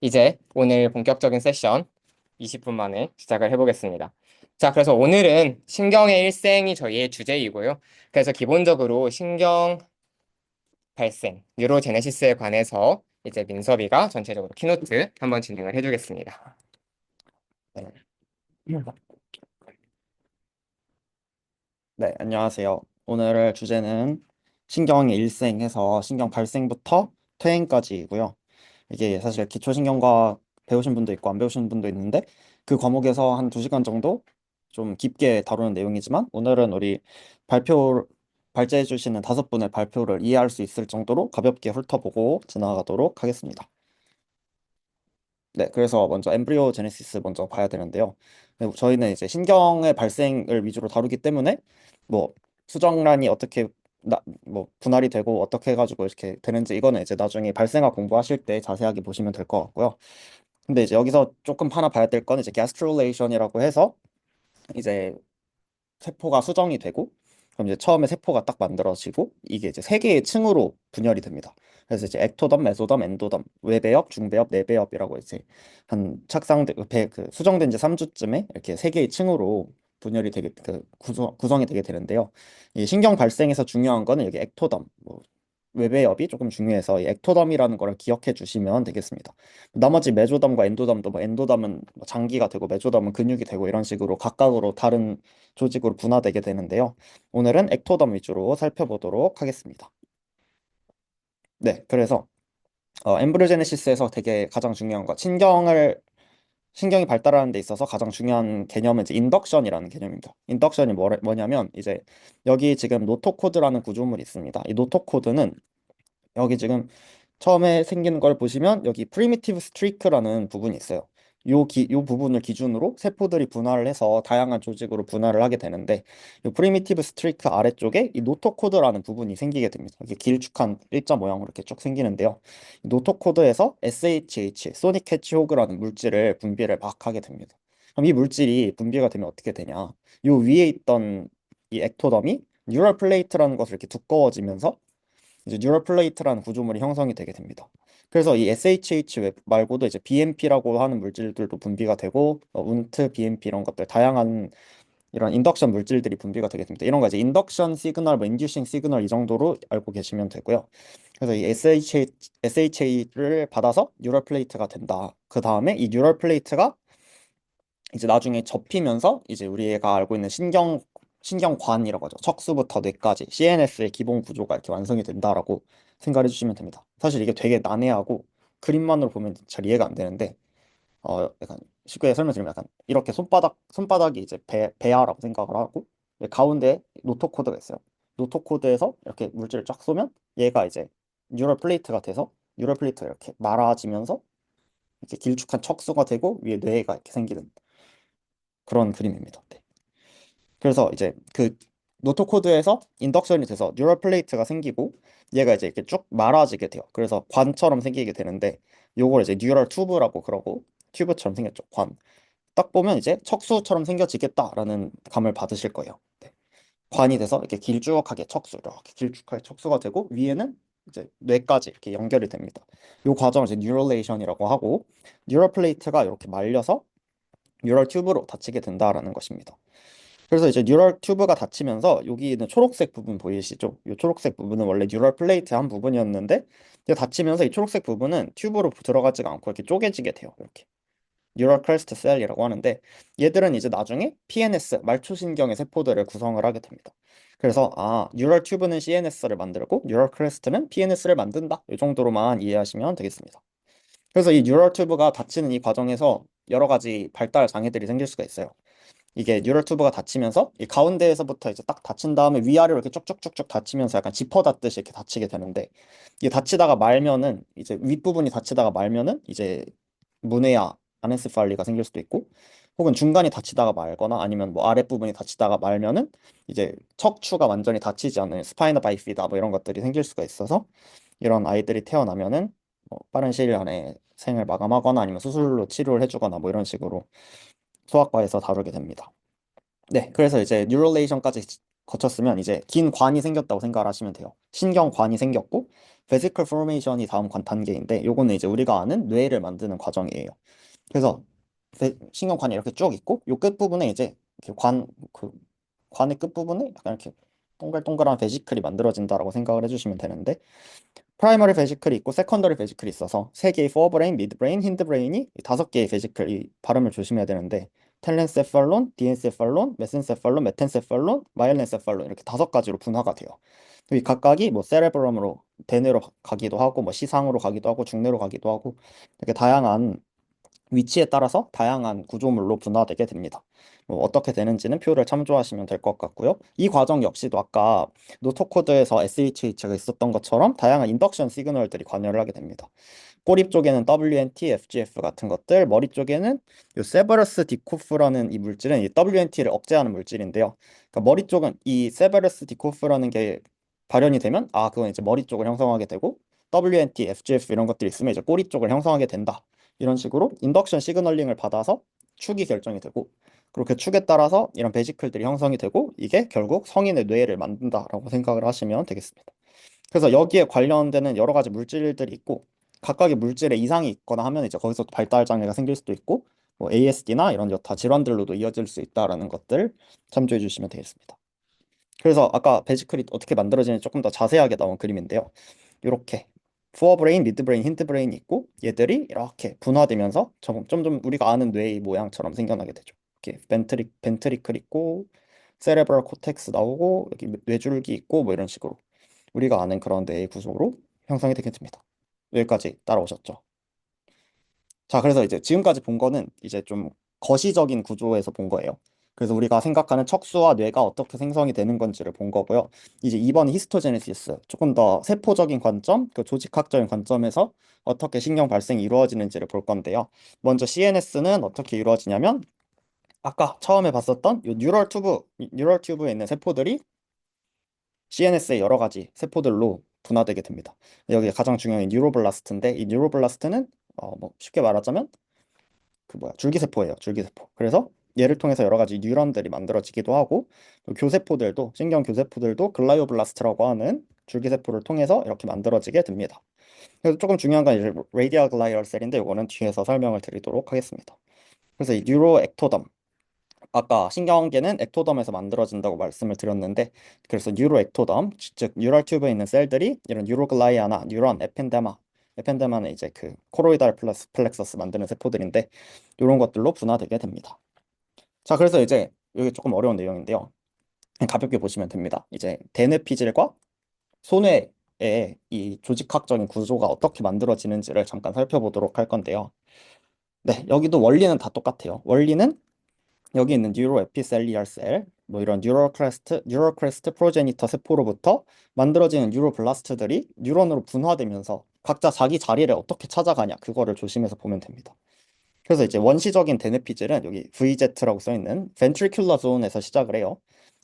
이제 오늘 본격적인 세션 20분 만에 시작을 해보겠습니다. 자, 그래서 오늘은 신경의 일생이 저희의 주제이고요. 그래서 기본적으로 신경 발생, 뉴로제네시스에 관해서 이제 민섭이가 전체적으로 키노트 한번 진행을 해주겠습니다. 네. 네, 안녕하세요. 오늘 주제는 신경의 일생에서 신경 발생부터 퇴행까지이고요. 이게 사실 기초신경과 배우신 분도 있고 안 배우신 분도 있는데 그 과목에서 한 두 시간 정도 좀 깊게 다루는 내용이지만 오늘은 우리 발표 발제해 주시는 다섯 분의 발표를 이해할 수 있을 정도로 가볍게 훑어보고 지나가도록 하겠습니다. 네, 그래서 먼저 엠브리오 제네시스 먼저 봐야 되는데요. 네, 저희는 이제 신경의 발생을 위주로 다루기 때문에 뭐 수정란이 어떻게 나, 뭐 분할이 되고 어떻게 해가지고 이렇게 되는지 이거는 이제 나중에 발생학 공부하실 때 자세하게 보시면 될 것 같고요. 근데 이제 여기서 조금 하나 봐야 될 건 이제 gastrulation이라고 해서 이제 세포가 수정이 되고 그럼 이제 처음에 세포가 딱 만들어지고 이게 이제 세 개의 층으로 분열이 됩니다. 그래서 이제 엑토덤, 메소덤, 엔도덤, 외배엽, 중배엽, 내배엽이라고 이제 한 착상된 그 배- 그 수정된 지 3주쯤에 이렇게 세 개의 층으로 분열이 되게 그 구성, 구성이 되게 되는데요. 이 신경 발생에서 중요한 거는 여기 엑토덤, 뭐 외배엽이 조금 중요해서 이 엑토덤이라는 거를 기억해 주시면 되겠습니다. 나머지 메조덤과 엔도덤도 뭐 엔도덤은 뭐 장기가 되고 메조덤은 근육이 되고 이런 식으로 각각으로 다른 조직으로 분화되게 되는데요. 오늘은 엑토덤 위주로 살펴보도록 하겠습니다. 네, 그래서 어, 엠브리오제네시스에서 되게 가장 중요한 거 신경을 신경이 발달하는 데 있어서 가장 중요한 개념은 이제 인덕션이라는 개념입니다. 인덕션이 뭐, 뭐냐면 이제 여기 지금 노토 코드라는 구조물이 있습니다. 이 노토 코드는 여기 지금 처음에 생기는 걸 보시면 여기 프리미티브 스트리크라는 부분이 있어요. 요, 기, 요 부분을 기준으로 세포들이 분할을 해서 다양한 조직으로 분할을 하게 되는데 이 프리미티브 스트리크 아래쪽에 이 노토 코드라는 부분이 생기게 됩니다. 이게 길쭉한 일자 모양으로 이렇게 쭉 생기는데요. 이 노토 코드에서 SHH, 소닉 해치호그라는 물질을 분비를 막 하게 됩니다. 그럼 이 물질이 분비가 되면 어떻게 되냐? 요 위에 있던 이 엑토덤이 뉴럴 플레이트라는 것을 이렇게 두꺼워지면서 이제 뉴럴 플레이트라는 구조물이 형성이 되게 됩니다. 그래서 이 SHH 웹 말고도 이제 BMP라고 하는 물질들도 분비가 되고 어, 운트, BMP 이런 것들 다양한 이런 인덕션 물질들이 분비가 되게 됩니다. 이런 거 이제 인덕션 시그널, 뭐 인듀싱 시그널 이 정도로 알고 계시면 되고요. 그래서 이 SHA, SHA를 받아서 뉴럴 플레이트가 된다. 그 다음에 이 뉴럴 플레이트가 이제 나중에 접히면서 이제 우리가 알고 있는 신경 신경관이라고 하죠. 척수부터 뇌까지 CNS의 기본 구조가 이렇게 완성이 된다라고 생각해 주시면 됩니다. 사실 이게 되게 난해하고 그림만으로 보면 잘 이해가 안 되는데 어 약간 쉽게 설명드리면 약간 이렇게 손바닥 손바닥이 이제 배 배아라고 생각을 하고 가운데 노토 코드가 있어요. 노토 코드에서 이렇게 물질을 쫙 쏘면 얘가 이제 뉴럴 플레이트가 돼서 뉴럴 플레이트가 이렇게 말아지면서 이렇게 길쭉한 척수가 되고 위에 뇌가 이렇게 생기는 그런 그림입니다. 네. 그래서 이제 그 노트 코드에서 인덕션이 돼서 뉴럴 플레이트가 생기고 얘가 이제 이렇게 쭉 말아지게 돼요. 그래서 관처럼 생기게 되는데 요걸 이제 뉴럴 튜브라고 그러고 튜브처럼 생겼죠. 관. 딱 보면 이제 척수처럼 생겨지겠다라는 감을 받으실 거예요. 네. 관이 돼서 이렇게 길쭉하게 척수 이렇게 길쭉하게 척수가 되고 위에는 이제 뇌까지 이렇게 연결이 됩니다. 요 과정을 이제 뉴럴레이션이라고 하고 뉴럴 플레이트가 이렇게 말려서 뉴럴 튜브로 닫히게 된다라는 것입니다. 그래서 이제 뉴럴 튜브가 닫히면서 여기 있는 초록색 부분 보이시죠? 이 초록색 부분은 원래 뉴럴 플레이트의 한 부분이었는데 닫히면서 이 초록색 부분은 튜브로 들어가지가 않고 이렇게 쪼개지게 돼요. 이렇게 뉴럴 크레스트 셀이라고 하는데 얘들은 이제 나중에 PNS 말초신경의 세포들을 구성을 하게 됩니다. 그래서 아 뉴럴 튜브는 CNS를 만들고 뉴럴 크레스트는 PNS를 만든다. 이 정도로만 이해하시면 되겠습니다. 그래서 이 뉴럴 튜브가 닫히는 이 과정에서 여러 가지 발달 장애들이 생길 수가 있어요. 이게 뉴럴 튜브가 닫히면서 이 가운데에서부터 이제 딱 닫힌 다음에 위아래로 이렇게 쭉쭉쭉쭉 닫히면서 약간 지퍼 닫듯이 이렇게 닫히게 되는데 이게 닫히다가 말면은 이제 윗부분이 닫히다가 말면은 이제 문해야 아네스팔리가 생길 수도 있고 혹은 중간이 닫히다가 말거나 아니면 뭐 아랫부분이 닫히다가 말면은 이제 척추가 완전히 닫히지 않은 스파이너 바이피다 뭐 이런 것들이 생길 수가 있어서 이런 아이들이 태어나면은 뭐 빠른 시일 안에 생을 마감하거나 아니면 수술로 치료를 해주거나 뭐 이런 식으로 소아과에서 다루게 됩니다. 네, 그래서 이제 뉴럴레이션까지 거쳤으면 이제 긴 관이 생겼다고 생각을 하시면 돼요. 신경관이 생겼고 베지컬 포메이션이 다음 관 단계인데 요거는 이제 우리가 아는 뇌를 만드는 과정이에요. 그래서 베- 신경관이 이렇게 쭉 있고 요 끝부분에 이제 관, 그 관의 끝부분에 약간 이렇게 동글동글한 베지클이 만들어진다라고 생각을 해주시면 되는데 프라이머리 베지클이 있고 세컨더리 베지클이 있어서 세 개의 포브레인, 미드브레인, 힌드브레인이 다섯 개의 베지클 이 발음을 조심해야 되는데 텔렌세팔론, 디엔세팔론, 메센세팔론, 메텐세팔론, 마이엘렌세팔론 이렇게 다섯 가지로 분화가 돼요. 이 각각이 뭐 세레브럼으로 대뇌로 가기도 하고 뭐 시상으로 가기도 하고 중뇌로 가기도 하고 이렇게 다양한 위치에 따라서 다양한 구조물로 분화되게 됩니다. 뭐 어떻게 되는지는 표를 참조하시면 될 것 같고요. 이 과정 역시도 아까 노트코드에서 SHH가 있었던 것처럼 다양한 인덕션 시그널들이 관여를 하게 됩니다. 꼬리 쪽에는 WNT, FGF 같은 것들, 머리 쪽에는 이 세베러스 디코프라는 이 물질은 이 WNT를 억제하는 물질인데요. 그러니까 머리 쪽은 이 세베러스 디코프라는 게 발현이 되면 아 그건 이제 머리 쪽을 형성하게 되고 WNT, FGF 이런 것들이 있으면 이제 꼬리 쪽을 형성하게 된다. 이런 식으로 인덕션 시그널링을 받아서 축이 결정이 되고 그렇게 축에 따라서 이런 베지클들이 형성이 되고 이게 결국 성인의 뇌를 만든다라고 생각을 하시면 되겠습니다. 그래서 여기에 관련되는 여러 가지 물질들이 있고 각각의 물질에 이상이 있거나 하면 이제 거기서 또 발달 장애가 생길 수도 있고 뭐 ASD나 이런 여타 질환들로도 이어질 수 있다라는 것들 참조해 주시면 되겠습니다. 그래서 아까 베지클이 어떻게 만들어지는지 조금 더 자세하게 나온 그림인데요. 이렇게 포어브레인, 미드브레인, 힌트브레인이 있고 얘들이 이렇게 분화되면서 점점 좀 우리가 아는 뇌의 모양처럼 생겨나게 되죠. 이렇게 벤트리, 벤트리클 있고 세레브럴 코텍스 나오고 여기 뇌줄기 있고 뭐 이런 식으로 우리가 아는 그런 뇌의 구조로 형성이 되게 됩니다. 여기까지 따라오셨죠? 자, 그래서 이제 지금까지 본 거는 이제 좀 거시적인 구조에서 본 거예요. 그래서 우리가 생각하는 척수와 뇌가 어떻게 생성이 되는 건지를 본 거고요. 이제 이번 히스토제네시스 조금 더 세포적인 관점, 그 조직학적인 관점에서 어떻게 신경 발생이 이루어지는지를 볼 건데요. 먼저 CNS는 어떻게 이루어지냐면 아까 처음에 봤었던 이 뉴럴 튜브, 뉴럴 튜브에 있는 세포들이 CNS의 여러 가지 세포들로 분화되게 됩니다. 여기 가장 중요한 뉴로블라스트인데 이 뉴로블라스트는 어, 뭐 쉽게 말하자면 그 뭐야 줄기세포예요. 줄기세포. 그래서 얘를 통해서 여러 가지 뉴런들이 만들어지기도 하고 또 교세포들도 신경 교세포들도 글라이오블라스트라고 하는 줄기세포를 통해서 이렇게 만들어지게 됩니다. 그래서 조금 중요한 건 이제 레디얼 글라이얼 셀인데 이거는 뒤에서 설명을 드리도록 하겠습니다. 그래서 이 뉴로 액토덤 아까 신경계는 액토덤에서 만들어진다고 말씀을 드렸는데 그래서 뉴로 액토덤 즉 뉴럴 튜브에 있는 셀들이 이런 뉴로글라이아나 뉴런 에펜데마 에펜데마는 이제 그 코로이달 플러스 플렉서스 만드는 세포들인데 이런 것들로 분화되게 됩니다. 자, 그래서 이제 여기 조금 어려운 내용인데요. 가볍게 보시면 됩니다. 이제 대뇌피질과 소뇌의 이 조직학적인 구조가 어떻게 만들어지는지를 잠깐 살펴보도록 할 건데요. 네, 여기도 원리는 다 똑같아요. 원리는 여기 있는 뉴로 에피셀리얼 셀, 뭐 이런 뉴로크레스트, 뉴로크레스트 프로제니터 세포로부터 만들어지는 뉴로블라스트들이 뉴런으로 분화되면서 각자 자기 자리를 어떻게 찾아가냐 그거를 조심해서 보면 됩니다. 그래서 이제 원시적인 대뇌피질은 여기 VZ라고 써 있는 ventricular zone에서 시작을 해요.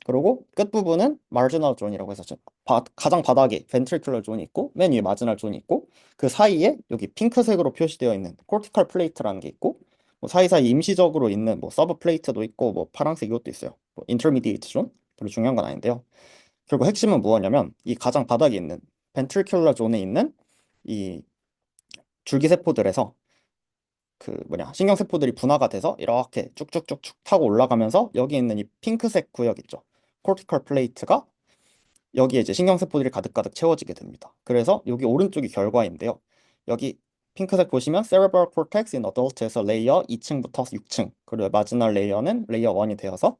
그리고 끝 부분은 marginal zone이라고 해서 좀 바- 가장 바닥에 ventricular zone이 있고 맨 위에 marginal zone이 있고 그 사이에 여기 핑크색으로 표시되어 있는 cortical plate라는 게 있고 뭐 사이사이 임시적으로 있는 뭐 서브 플레이트도 있고 뭐 파란색 이것도 있어요. 뭐 인터미디에이트 존 별로 중요한 건 아닌데요. 결국 핵심은 무엇냐면 이 가장 바닥에 있는 ventricular zone에 있는 이 줄기세포들에서 그 뭐냐 신경세포들이 분화가 돼서 이렇게 쭉쭉쭉쭉 타고 올라가면서 여기 있는 이 핑크색 구역 있죠. 코르티컬 플레이트가 여기에 이제 신경세포들이 가득가득 채워지게 됩니다. 그래서 여기 오른쪽이 결과인데요. 여기 핑크색 보시면 cerebral cortex in adult에서 레이어 2층부터 6층 그리고 마지막 레이어는 레이어 1이 되어서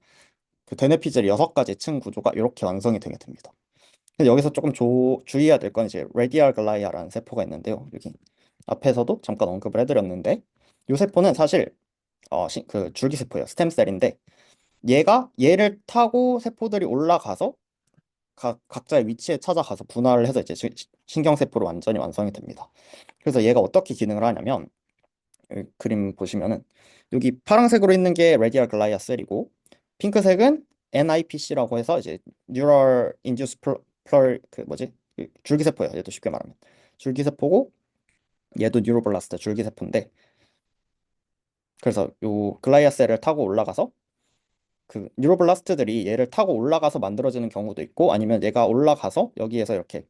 그 대뇌피질 6가지 층 구조가 이렇게 완성이 되게 됩니다. 근데 여기서 조금 조, 주의해야 될 건 이제 레디알 글라이아라는 세포가 있는데요. 여기 앞에서도 잠깐 언급을 해드렸는데 이 세포는 사실 어, 시, 그 줄기세포예요. 스템셀인데 얘가 얘를 타고 세포들이 올라가서 각, 각자의 위치에 찾아가서 분할을 해서 이제 시- 신경세포로 완전히 완성이 됩니다. 그래서 얘가 어떻게 기능을 하냐면 그림 보시면은 여기 파란색으로 있는 게 레디얼 글라이아 셀이고 핑크색은 NIPC라고 해서 이제 Induced Plur, Plur 그 뭐지 그 줄기세포예요. 얘도 쉽게 말하면 줄기세포고 얘도 뉴로블라스트 줄기세포인데 그래서 요 글라이아 셀을 타고 올라가서 그 뉴로블라스트들이 얘를 타고 올라가서 만들어지는 경우도 있고 아니면 얘가 올라가서 여기에서 이렇게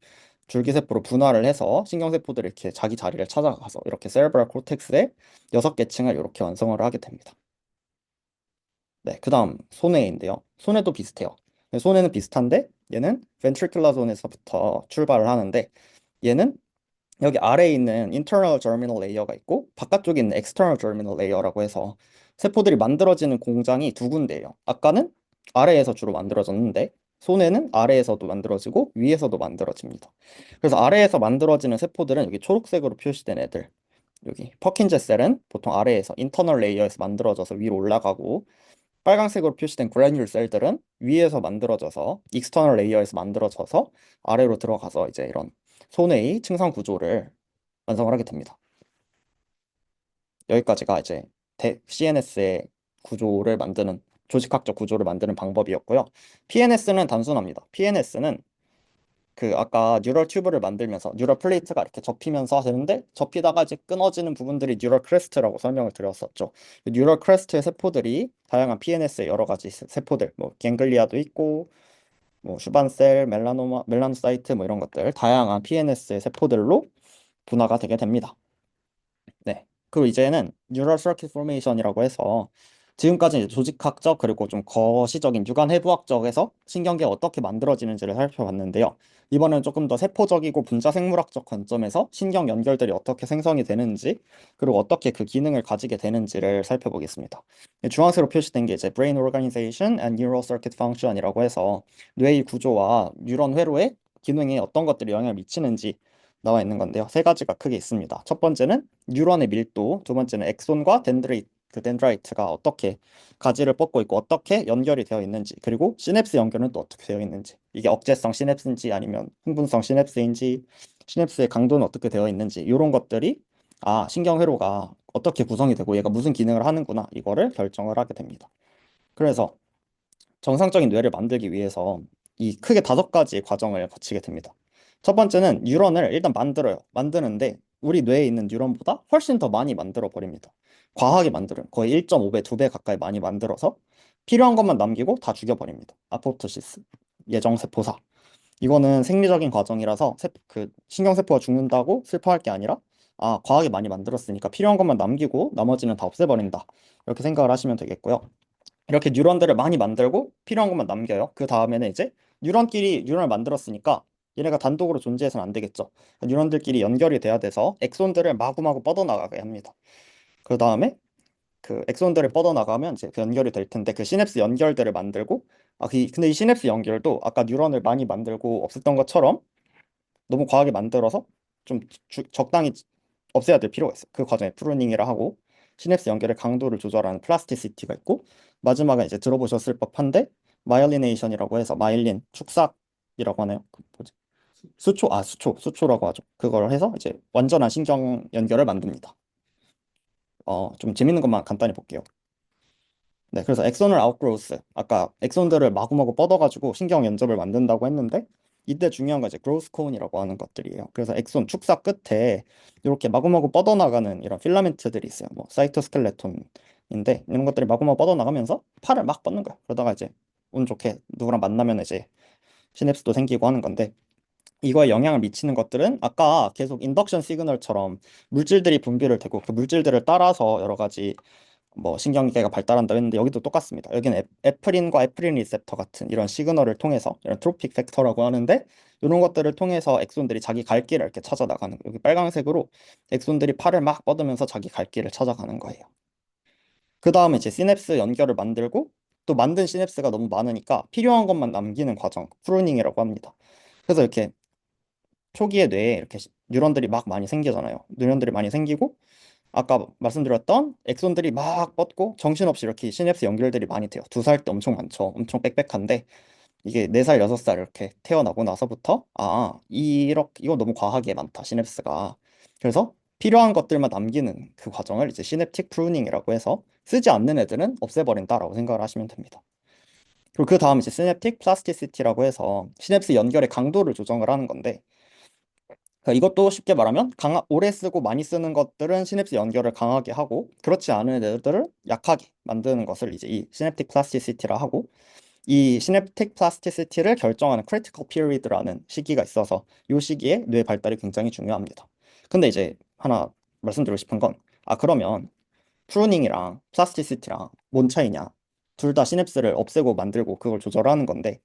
줄기세포로 분할을 해서 신경세포들이 이렇게 자기 자리를 찾아가서 이렇게 세레브랄 코텍스의 여섯 개 층을 이렇게 완성을 하게 됩니다. 네, 그 다음 손해인데요. 손해도 비슷해요. 손해는 비슷한데 얘는 ventricular zone에서부터 출발을 하는데 얘는 여기 아래에 있는 internal germinal layer가 있고 바깥쪽에 있는 external germinal layer라고 해서 세포들이 만들어지는 공장이 두 군데예요. 아까는 아래에서 주로 만들어졌는데 손에는 아래에서도 만들어지고 위에서도 만들어집니다. 그래서 아래에서 만들어지는 세포들은 여기 초록색으로 표시된 애들 여기 퍼킨제 셀은 보통 아래에서 인터널 레이어에서 만들어져서 위로 올라가고 빨강색으로 표시된 그래뉼 셀들은 위에서 만들어져서 익스터널 레이어에서 만들어져서 아래로 들어가서 이제 이런 손의 층상 구조를 완성을 하게 됩니다. 여기까지가 이제 CNS의 구조를 만드는 조직학적 구조를 만드는 방법이었고요. PNS는 단순합니다. PNS는 그 아까 뉴럴 튜브를 만들면서 뉴럴 플레이트가 이렇게 접히면서 되는데 접히다가 이제 끊어지는 부분들이 뉴럴 크레스트라고 설명을 드렸었죠. 뉴럴 크레스트의 세포들이 다양한 PNS의 여러 가지 세- 세포들, 뭐 갱글리아도 있고 뭐 슈반셀, 멜라노마, 멜라노사이트 뭐 이런 것들 다양한 PNS의 세포들로 분화가 되게 됩니다. 네. 그리고 이제는 뉴럴 서킷 포메이션이라고 해서 지금까지 이제 조직학적 그리고 좀 거시적인 유관 해부학적에서 신경계가 어떻게 만들어지는지를 살펴봤는데요. 이번에는 조금 더 세포적이고 분자 생물학적 관점에서 신경 연결들이 어떻게 생성이 되는지 그리고 어떻게 그 기능을 가지게 되는지를 살펴보겠습니다. 주황색으로 표시된 게 이제 Brain Organization and Neural Circuit Function이라고 해서 뇌의 구조와 뉴런 회로의 기능에 어떤 것들이 영향을 미치는지 나와 있는 건데요. 세 가지가 크게 있습니다. 첫 번째는 뉴런의 밀도, 두 번째는 엑손과 덴드레이트, 그 덴드라이트가 어떻게 가지를 뻗고 있고 어떻게 연결이 되어 있는지, 그리고 시냅스 연결은 또 어떻게 되어 있는지, 이게 억제성 시냅스인지 아니면 흥분성 시냅스인지, 시냅스의 강도는 어떻게 되어 있는지, 이런 것들이 아, 신경 회로가 어떻게 구성이 되고 얘가 무슨 기능을 하는구나, 이거를 결정을 하게 됩니다. 그래서 정상적인 뇌를 만들기 위해서 이 크게 다섯 가지의 과정을 거치게 됩니다. 첫 번째는 뉴런을 일단 만들어요. 만드는데 우리 뇌에 있는 뉴런보다 훨씬 더 많이 만들어 버립니다. 과하게 만들어요. 거의 1.5배, 2배 가까이 많이 만들어서 필요한 것만 남기고 다 죽여버립니다. 아포토시스, 예정세포사. 이거는 생리적인 과정이라서 세, 그 신경세포가 죽는다고 슬퍼할 게 아니라 아, 과하게 많이 만들었으니까 필요한 것만 남기고 나머지는 다 없애버린다. 이렇게 생각을 하시면 되겠고요. 이렇게 뉴런들을 많이 만들고 필요한 것만 남겨요. 그 다음에는 이제 뉴런끼리 뉴런을 만들었으니까 얘네가 단독으로 존재해서는 안 되겠죠. 뉴런들끼리 연결이 돼야 돼서 엑손들을 마구마구 뻗어나가게 합니다. 그 다음에 그 엑손들을 뻗어나가면 이제 그 연결이 될 텐데 그 시냅스 연결들을 만들고 아, 그, 근데 이 시냅스 연결도 아까 뉴런을 많이 만들고 없앴던 것처럼 너무 과하게 만들어서 좀 주, 적당히 없애야 될 필요가 있어요. 그 과정에 프루닝이라 하고 시냅스 연결의 강도를 조절하는 플라스티시티가 있고 마지막은 이제 들어보셨을 법한데 마이올리네이션이라고 해서 마일린 축삭이라고 하나요? 그 뭐지? 수초 아 수초 수초라고 하죠. 그걸 해서 이제 완전한 신경 연결을 만듭니다. 어, 좀 재밌는 것만 간단히 볼게요. 네, 그래서 엑소널 아웃그로스 아까 엑손들을 마구마구 뻗어가지고 신경 연접을 만든다고 했는데 이때 중요한 건 이제 그로스 코온이라고 하는 것들이에요. 그래서 엑손 축사 끝에 이렇게 마구마구 뻗어나가는 이런 필라멘트들이 있어요. 뭐 사이토스켈레톤인데 이런 것들이 마구마구 뻗어나가면서 팔을 막 뻗는 거예요. 그러다가 이제 운 좋게 누구랑 만나면 이제 시냅스도 생기고 하는 건데 이거에 영향을 미치는 것들은 아까 계속 인덕션 시그널처럼 물질들이 분비를 되고 그 물질들을 따라서 여러 가지 뭐 신경계가 발달한다 했는데 여기도 똑같습니다. 여기는 에, 에프린과 에프린 리셉터 같은 이런 시그널을 통해서 이런 트로픽 팩터라고 하는데 이런 것들을 통해서 엑손들이 자기 갈 길을 이렇게 찾아 나가는. 여기 빨강색으로 엑손들이 팔을 막 뻗으면서 자기 갈 길을 찾아가는 거예요. 그 다음에 이제 시냅스 연결을 만들고 또 만든 시냅스가 너무 많으니까 필요한 것만 남기는 과정, 프루닝이라고 합니다. 그래서 이렇게 초기에 뇌에 이렇게 뉴런들이 막 많이 생기잖아요. 뉴런들이 많이 생기고 아까 말씀드렸던 엑손들이 막 뻗고 정신없이 이렇게 시냅스 연결들이 많이 돼요. 두 살 때 엄청 많죠. 엄청 빽빽한데 이게 네 살, 여섯 살 이렇게 태어나고 나서부터 아, 이렇게 이거 너무 과하게 많다. 시냅스가. 그래서 필요한 것들만 남기는 그 과정을 이제 시냅틱 프루닝이라고 해서 쓰지 않는 애들은 없애버린다라고 생각을 하시면 됩니다. 그리고 그 다음 이제 시냅틱 플라스티시티라고 해서 시냅스 연결의 강도를 조정을 하는 건데 이것도 쉽게 말하면 강하, 오래 쓰고 많이 쓰는 것들은 시냅스 연결을 강하게 하고 그렇지 않은 애들을 약하게 만드는 것을 이제 이 시냅틱 플라스티시티라 하고 이 시냅틱 플라스티시티를 결정하는 크리티컬 피리드라는 시기가 있어서 이 시기에 뇌 발달이 굉장히 중요합니다. 근데 이제 하나 말씀드리고 싶은 건 아 그러면 프루닝이랑 플라스티시티랑 뭔 차이냐? 둘 다 시냅스를 없애고 만들고 그걸 조절하는 건데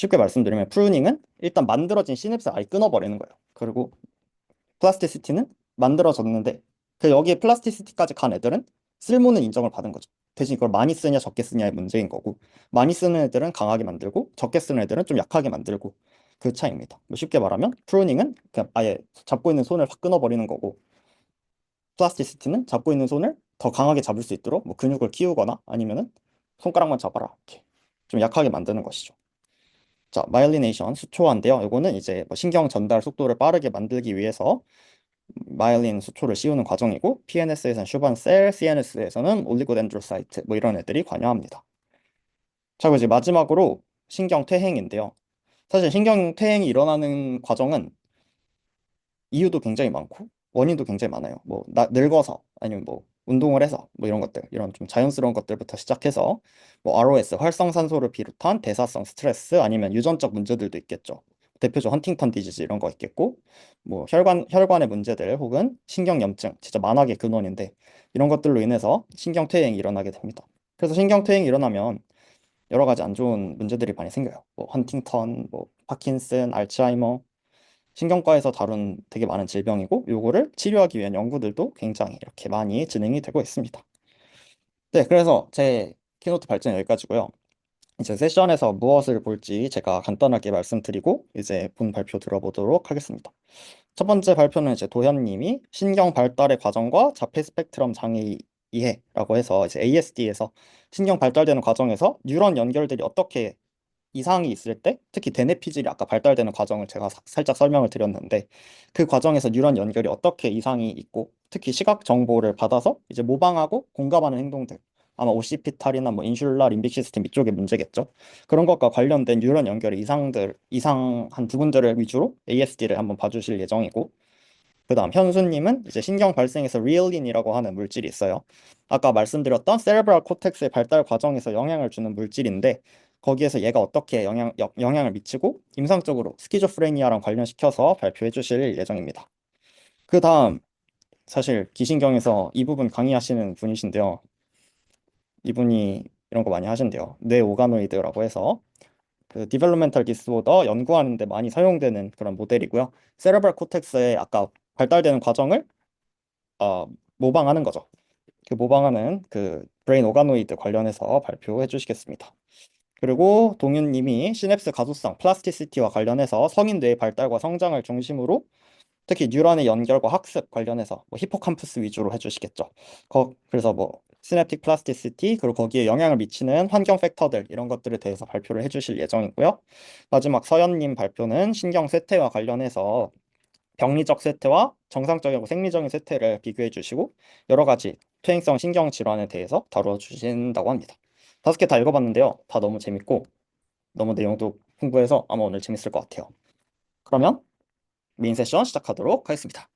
쉽게 말씀드리면 프루닝은 일단 만들어진 시냅스를 아예 끊어버리는 거예요. 그리고 플라스티시티는 만들어졌는데 그 여기에 플라스티시티까지 간 애들은 쓸모는 인정을 받은 거죠. 대신 이걸 많이 쓰냐 적게 쓰냐의 문제인 거고 많이 쓰는 애들은 강하게 만들고 적게 쓰는 애들은 좀 약하게 만들고 그 차이입니다. 뭐 쉽게 말하면 프루닝은 그냥 아예 잡고 있는 손을 확 끊어버리는 거고 플라스티시티는 잡고 있는 손을 더 강하게 잡을 수 있도록 뭐 근육을 키우거나 아니면은 손가락만 잡아라 이렇게 좀 약하게 만드는 것이죠. 자, 마일리네이션 수초화인데요. 이거는 이제 뭐 신경 전달 속도를 빠르게 만들기 위해서 마일린 수초를 씌우는 과정이고 PNS에서는 슈반셀, CNS에서는 올리고덴드로사이트 뭐 이런 애들이 관여합니다. 자, 그리고 이제 마지막으로 신경 퇴행인데요. 사실 신경 퇴행이 일어나는 과정은 이유도 굉장히 많고 원인도 굉장히 많아요. 뭐 나, 늙어서 아니면 뭐 운동을 해서 뭐 이런 것들 이런 좀 자연스러운 것들부터 시작해서 뭐 ROS 활성산소를 비롯한 대사성 스트레스 아니면 유전적 문제들도 있겠죠. 대표적 헌팅턴 디지즈 이런 거 있겠고 뭐 혈관 혈관의 문제들 혹은 신경염증 진짜 만악의 근원인데 이런 것들로 인해서 신경 퇴행이 일어나게 됩니다. 그래서 신경 퇴행이 일어나면 여러 가지 안 좋은 문제들이 많이 생겨요. 뭐 헌팅턴, 뭐 파킨슨, 알츠하이머 신경과에서 다룬 되게 많은 질병이고 요거를 치료하기 위한 연구들도 굉장히 이렇게 많이 진행이 되고 있습니다. 네, 그래서 제 키노트 발전 여기까지고요. 이제 세션에서 무엇을 볼지 제가 간단하게 말씀드리고 이제 본 발표 들어보도록 하겠습니다. 첫 번째 발표는 이제 도현님이 신경 발달의 과정과 자폐 스펙트럼 장애 이해라고 해서 이제 ASD에서 신경 발달되는 과정에서 뉴런 연결들이 어떻게 이상이 있을 때 특히 대뇌피질이 아까 발달되는 과정을 제가 사- 살짝 설명을 드렸는데 그 과정에서 뉴런 연결이 어떻게 이상이 있고 특히 시각 정보를 받아서 이제 모방하고 공감하는 행동들 아마 오시피탈이나 뭐 인슐라 림빅 시스템 이쪽의 문제겠죠. 그런 것과 관련된 뉴런 연결의 이상들 이상한 부분들을 위주로 ASD를 한번 봐주실 예정이고 그다음 현수님은 이제 신경 발생에서 리엘린이라고 하는 물질이 있어요. 아까 말씀드렸던 세레브랄 코텍스의 발달 과정에서 영향을 주는 물질인데 거기에서 얘가 어떻게 영향, 여- 영향을 미치고 임상적으로 스키조프레니아랑 관련시켜서 발표해 주실 예정입니다. 그 다음 사실 기신경에서 이 부분 강의하시는 분이신데요. 이분이 이런 거 많이 하신대요. 뇌 오가노이드라고 해서 그 디벨롭멘탈 디스오더 연구하는 데 많이 사용되는 그런 모델이고요. 세레브랄 코텍스의 아까 발달되는 과정을 어, 모방하는 거죠. 그 모방하는 그 브레인 오가노이드 관련해서 발표해 주시겠습니다. 그리고 동윤님이 시냅스 가소성 플라스티시티와 관련해서 성인 뇌의 발달과 성장을 중심으로 특히 뉴런의 연결과 학습 관련해서 뭐 히포캄푸스 위주로 해주시겠죠. 거, 그래서 뭐 시냅틱 플라스티시티 그리고 거기에 영향을 미치는 환경 팩터들 이런 것들에 대해서 발표를 해주실 예정이고요. 마지막 서현님 발표는 신경 쇠퇴와 관련해서 병리적 쇠퇴와 정상적이고 생리적인 쇠퇴를 비교해 주시고 여러 가지 퇴행성 신경 질환에 대해서 다루어 주신다고 합니다. 다섯 개 다 읽어봤는데요. 다 너무 재밌고 너무 내용도 풍부해서 아마 오늘 재밌을 것 같아요. 그러면 메인 세션 시작하도록 하겠습니다.